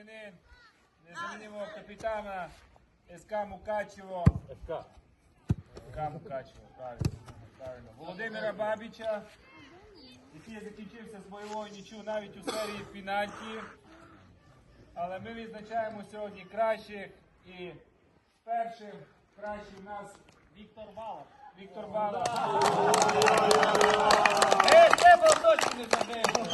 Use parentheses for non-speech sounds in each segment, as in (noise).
іменин незамінного капітана СК Мукачево. ФК. СК Мукачево, правильно. правильно. Володимира Бабіча, який закінчився з бойовою нічю навіть у серії пенальті. Але ми відзначаємо сьогодні кращих і першим кращий у нас Віктор Валов. Віктор Бала. Е, тебе точно не забив.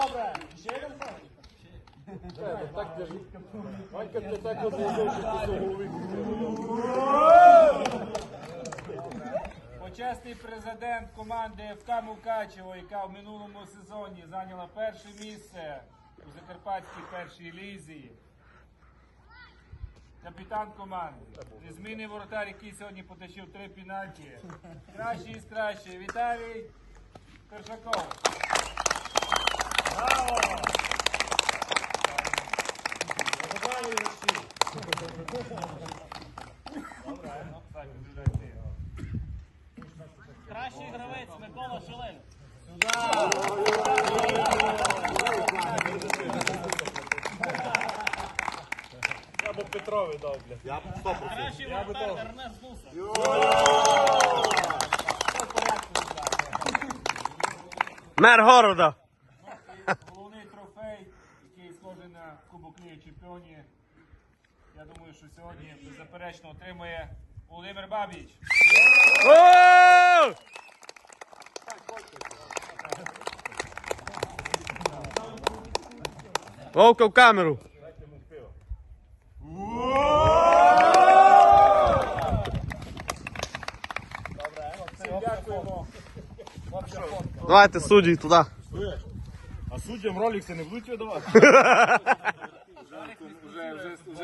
Добре. Ще один Так держи. Ванька, ти так голови. Почесний президент команди ФК Мукачево, яка в минулому сезоні зайняла перше місце у Закарпатській першій лізі. Капітан команди. Незмінний воротар, який сьогодні потащив три пенальті. Кращий із кращих. Віталій Першаков. Кращий гравець Микола Шилин. Я б Петрові дав. Кращий воротар Ернест Гуса. Мер города. Головний трофей, який схожий на Кубок Ліги Чемпіонів. Я думаю, що сьогодні беззаперечно отримує Володимир Бабіч. Вовка в камеру. Дякуємо. Давайте судді туди. А суддям це не будуть видавати? (laughs) (laughs)